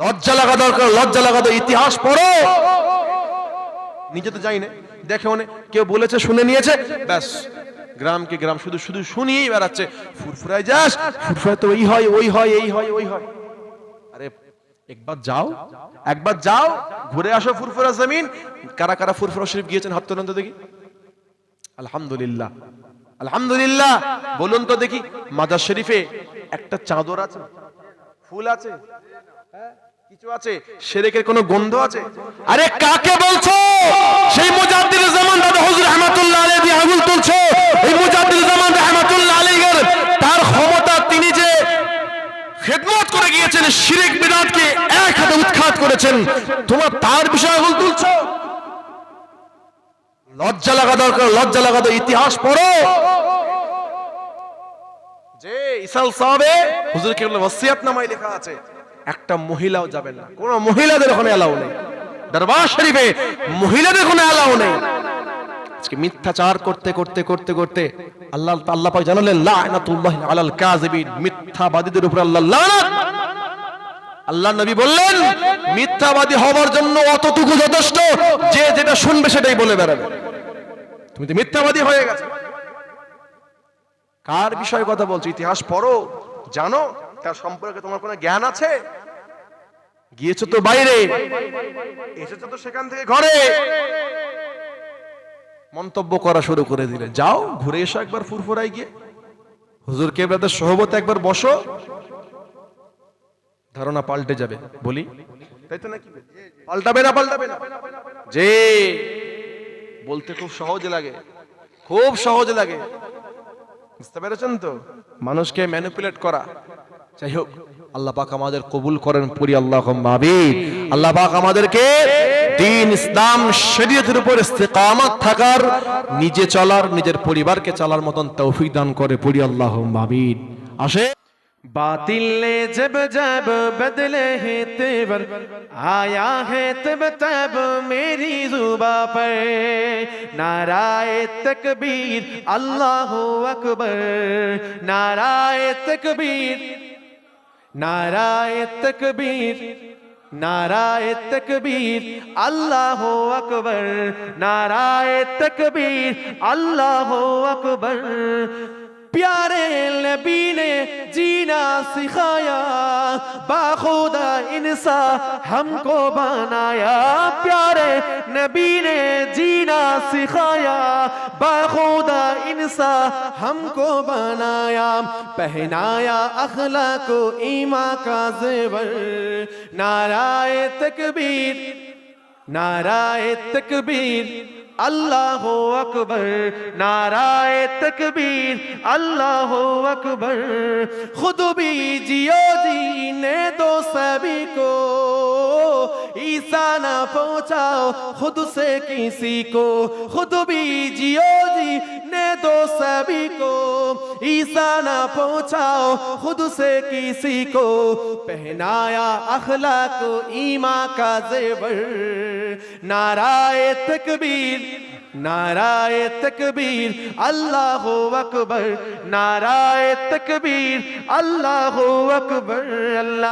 লজ্জা লাগা দরকার, লজ্জা লাগা ইতিহাস পড়ো। নিজে তো যাই না দেখে ওনে কেউ বলেছে, শুনে নিয়েছে। ব্যাস গ্রামকে গ্রাম, শুধু শুধু শুনিয়েই বেড়াচ্ছে। ফুরফুরায় যাস, ফুরফুরায় তো ওই হয় ওই হয়, এই হয়, ওই হয়। আরে, একবার যাও একবার যাও, ঘুরে আসো ফুরফুরা জমিন। কারা কারা ফুরফুরা শরীফ গিয়েছেন, হাত দেখি। আলহামদুলিল্লাহ আলহামদুলিল্লাহ। বলুন তো দেখি, মাজার শরীফে একটা চাদর আছে? ফুল আছে? হ্যাঁ? কিছু আছে? সেরেকের কোনো গন্ধ আছে? আরে কাকে বলছো? সেই মুজাদ্দিদ জামান দাদা হুজুর রহমাতুল্লাহ আলাইহি আঙুল তুলছো। এই মুজাদ্দিদ জামান রহমাতুল্লাহ আলাইহির তার ক্ষমতা তিনি যে খেদমত করে গিয়েছেন, শিরিক বিদাতকে এক হাতে উৎখাত করেছেন, তোমার তার বিষয়ে আঙুল তুলছো? লজ্জা লাগা দরকার, লজ্জা লাগা ইতিহাস পড়ো। একটা মহিলাও যাবেন না। কোন মহিলাদের ওখানে এলাও নেই। দরবার শরীফে মহিলাদের কোনো এলাও নেই। আজকে মিথ্যাচার করতে করতে করতে করতে আল্লাহ আল্লাহ পাক জানালেন লানাতুল্লাহি আলাল কাযিবিন, মিথ্যাবাদীদের উপর আল্লাহ লানাত। আল্লাহ নবী বললেন, মিথ্যাবাদী হওয়ার জন্য অতটুকু যথেষ্ট, যে যেটা শুনবে সেটাই বলে বেড়াবে। তুমি তো মিথ্যাবাদী হয়ে গেছে। কার বিষয়ে কথা বলছো? ইতিহাস পড়ো, জানো? তার সম্পর্কে তোমার কোনো জ্ঞান আছে? গিয়েছো তো বাইরে। এসেছ তো সেখান থেকে ঘরে। মন্তব্য করা শুরু করে দিলে। যাও, ঘুরে এসো একবার ফুরফুরাই গিয়ে। হুজুর কেবলাদের সহবতে একবার বসো। ধারণা পাল্টে যাবে। বলি? তাই তো নাকি? পাল্টাবে না পাল্টাবে না। যে বলতে খুব সহজ লাগে। খুব সহজ লাগে। বুঝতে পেরেছেন তো? মানুষকে ম্যানিপুলেট করা। যাই হোক, আল্লাহ পাক আমাদের কবুল করেন পুরি আল্লাহ মাবিদ আল্লাহ পাক আমাদেরকে দিন ইসলাম, শরীয়তের উপর ইস্তেকামত থাকার, নিজে চলার, নিজের পরিবারকে চলার মতন তৌফিক দান করে পুরি আল্লাহ মাবিদ আসে باطل نے جب جب بدلے ہیں تیور، آیا ہے تب تب میری زبا پر۔ نعرائے تکبیر، اللہ اکبر۔ نعرائے تکبیر نعرائے تکبیر نعرائے تکبیر، اللہ اکبر۔ نعرائے تکبیر، اللہ اکبر۔ پیارے نبی نے جینا سکھایا باخدا انسا ہم کو بنایا۔ پیارے نبی نے جینا سکھایا باخدا انسا ہم کو بنایا۔ پہنایا اخلاق کو ایما کا زیور۔ نعرہ تکبیر نعرہ تکبیر۔ अकबर नाराय तकबीर अल्लाह अकबर खुद भी जियो जी ने दो सभी को ईसा ना पहुंचाओ खुद से किसी को खुद भी जियो जी ने दो सभी को عیسیٰ نہ پہنچاؤ، خود سے کسی کو پہنایا اخلاق ایمہ کا زیور نعرائے تکبیر نعرائے تکبیر، اللہ اکبر۔ نعرائے تکبیر، اللہ اکبر۔ اللہ